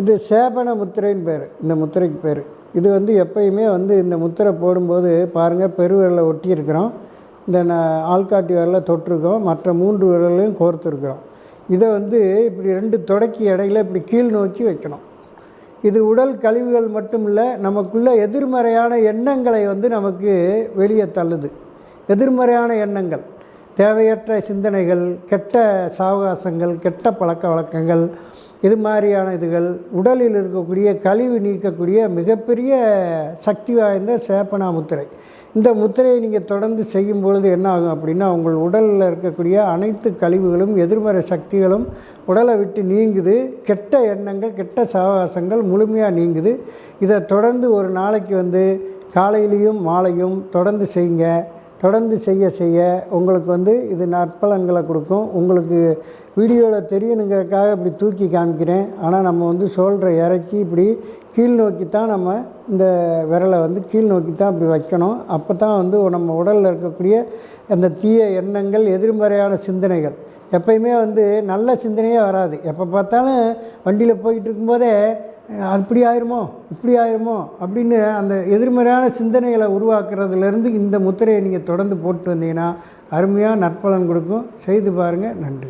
இது சேபன முத்திரைன்னு பேர். இந்த முத்திரைக்கு பேர். இது வந்து எப்பயுமே வந்து இந்த முத்திரை போடும்போது பாருங்கள் பெருவிரலை ஒட்டியிருக்கிறோம். இந்த ந ஆள்காட்டி விரலை தொட்டிருக்கோம் மற்ற மூன்று விரலையும் கோர்த்துருக்குறோம். இதை வந்து இப்படி ரெண்டு தொடக்கி இடையில இப்படி கீழ் நோக்கி வைக்கணும். இது உடல் கழிவுகள் மட்டும் இல்லை நமக்குள்ளே எதிர்மறையான எண்ணங்களை வந்து நமக்கு வெளியே தள்ளுது. எதிர்மறையான எண்ணங்கள் தேவையற்ற சிந்தனைகள் கெட்ட சாவகாசங்கள் கெட்ட பழக்க வழக்கங்கள் இது மாதிரியான இதுகள் உடலில் இருக்கக்கூடிய கழிவு நீக்கக்கூடிய மிகப்பெரிய சக்தி வாய்ந்த சேப்பனா முத்திரை. இந்த முத்திரையை நீங்கள் தொடர்ந்து செய்யும் பொழுது என்ன ஆகும் அப்படின்னா உங்கள் உடலில் இருக்கக்கூடிய அனைத்து கழிவுகளும் எதிர்மறை சக்திகளும் உடலை விட்டு நீங்குது. கெட்ட எண்ணங்கள் கெட்ட சாவகாசங்கள் முழுமையாக நீங்குது. இதை தொடர்ந்து ஒரு நாளைக்கு வந்து காலையிலையும் மாலையும் தொடர்ந்து செய்யுங்க. தொடர்ந்து செய்ய செய்ய உங்களுக்கு வந்து இது நற்பலன்களை கொடுக்கும். உங்களுக்கு வீடியோவில் தெரியணுங்கிறதுக்காக இப்படி தூக்கி காமிக்கிறேன். ஆனால் நம்ம வந்து சோல்டரை இறக்கி இப்படி கீழ் நோக்கி தான் நம்ம இந்த விரலை வந்து கீழ் நோக்கி தான் இப்படி வைக்கணும். அப்போ தான் வந்து நம்ம உடலில் இருக்கக்கூடிய அந்த தீய எண்ணங்கள் எதிர்மறையான சிந்தனைகள். எப்பயுமே வந்து நல்ல சிந்தனையே வராது. எப்போ பார்த்தாலும் வண்டியில் போயிட்டு இருக்கும்போதே அப்படி ஆயிருமோ? இப்படி ஆயிருமோ? அப்படின்னு அந்த எதிர்மறையான சிந்தனைகளை உருவாக்குறதுலேருந்து இந்த முத்திரையை நீங்கள் தொடர்ந்து போட்டு வந்தீங்கன்னா அருமையாக நற்பலன் கொடுக்கும். செய்து பாருங்கள் நன்றி.